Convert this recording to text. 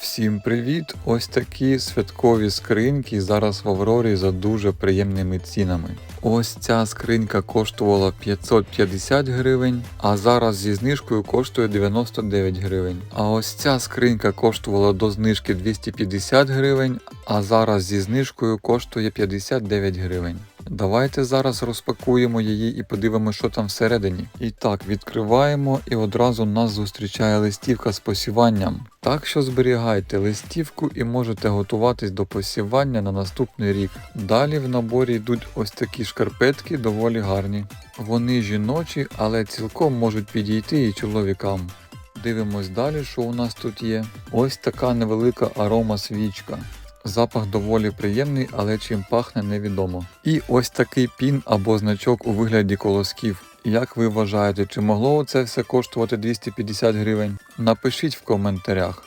Всім привіт! Ось такі святкові скриньки зараз в Аврорі за дуже приємними цінами. Ось ця скринька коштувала 550 гривень, а зараз зі знижкою коштує 99 гривень. А ось ця скринька коштувала до знижки 250 гривень, а зараз зі знижкою коштує 59 гривень. Давайте зараз розпакуємо її і подивимося, що там всередині. І так, відкриваємо, і одразу нас зустрічає листівка з посіванням. Так що зберігайте листівку і можете готуватись до посівання на наступний рік. Далі в наборі йдуть ось такі шкарпетки, доволі гарні. Вони жіночі, але цілком можуть підійти і чоловікам. Дивимось далі, що у нас тут є. Ось така невелика арома свічка. Запах доволі приємний, але чим пахне невідомо. І ось такий пін або значок у вигляді колосків. Як ви вважаєте, чи могло це все коштувати 250 гривень? Напишіть в коментарях.